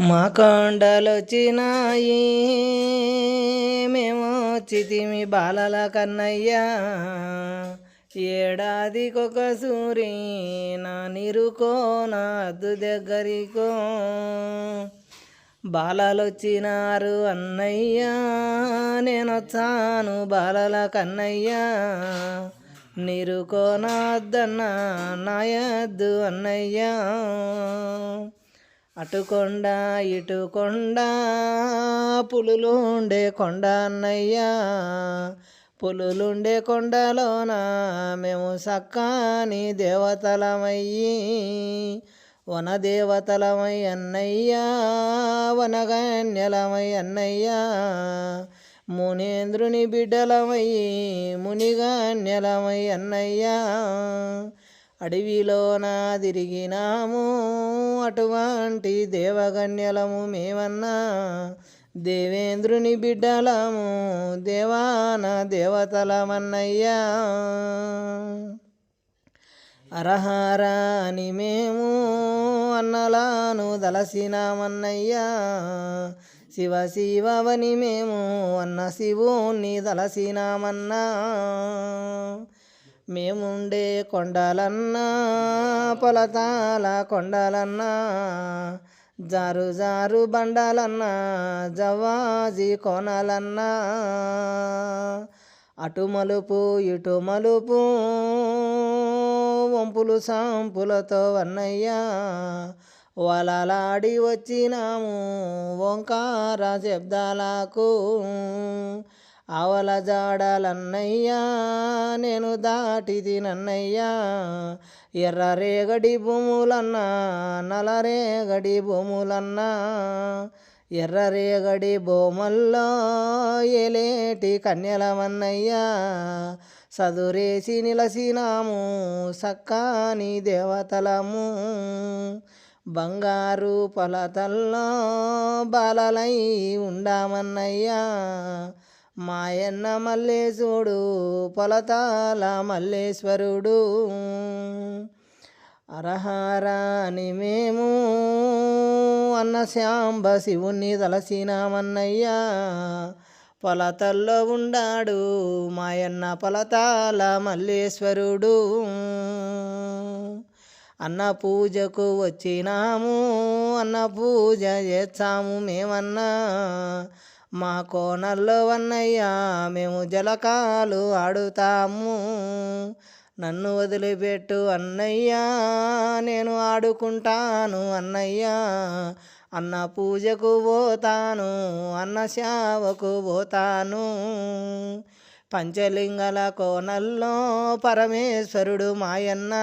మా కొండలొచ్చినాయి. మేము చితిమి బాలల కన్నయ్యా. ఏడాదికొక సూరి నా నిరుకో నా అద్దు దగ్గరికో. బాలలొచ్చినారు అన్నయ్యా నేనొచ్చాను బాలల కన్నయ్యా. నిరుకో నా అద్దన్నా అన్నయ్యా. అటుకొండ ఇటుకొండ పులులుండే కొండ అన్నయ్యా. పులులుండే కొండలోన మేము సక్కాని దేవతలమయ్యి. వన దేవతలమై అన్నయ్యా వనగన్యలమై అన్నయ్యా. మునేంద్రుని బిడ్డలమయ్యి మునిగాన్యలమై అన్నయ్యా. అడవిలోన తిరిగినాము. అటువంటి దేవగన్యలము మేమన్నా. దేవేంద్రుని బిడ్డలము దేవాన దేవతలమన్నయ్యా. అరహారా అని మేము అన్నలాను దలసినామన్నయ్యా. శివ శివవని మేము అన్న శివుణ్ణి దలసినామన్నా. మేముండే కొండలన్నా పొలతాల కొండలన్నా జారు జారు బండాలన్నా జవాజీ కోనాలన్నా. అటు మలుపు ఇటు మలుపు వంపులు సాంపులతో అన్నయ్యా వలలాడి వచ్చినాము ఓంకార శబ్దాలకు. ఆవల జాడలన్నయ్యా నేను దాటిది నన్నయ్యా. ఎర్ర రేగడి భూములన్నా నలరేగడి భూములన్నా. ఎర్ర రేగడి భూముల్లో ఎలేటి కన్యలమన్నయ్యా సదురేసి నిలసినాము సక్కాని దేవతలము. బంగారు పొలతల్లో బాలలై ఉండామన్నయ్యా. మాయన్న మల్లేశుడు పొలతాల మల్లేశ్వరుడు. అరహారాని మేము అన్న శాంబ శివుణ్ణి తలసినామన్నయ్యా. పొలతల్లో ఉండాడు మాయన్న పొలతాల మల్లేశ్వరుడు. అన్న పూజకు వచ్చినాము అన్న పూజ చేస్తాము మేమన్నా. మా కోనల్లో అన్నయ్యా మేము జలకాలు ఆడుతాము. నన్ను వదిలిపెట్టు అన్నయ్యా నేను ఆడుకుంటాను అన్నయ్యా. అన్న పూజకు పోతాను అన్న శావకు పోతాను. పంచలింగల కోనల్లో పరమేశ్వరుడు మాయన్న.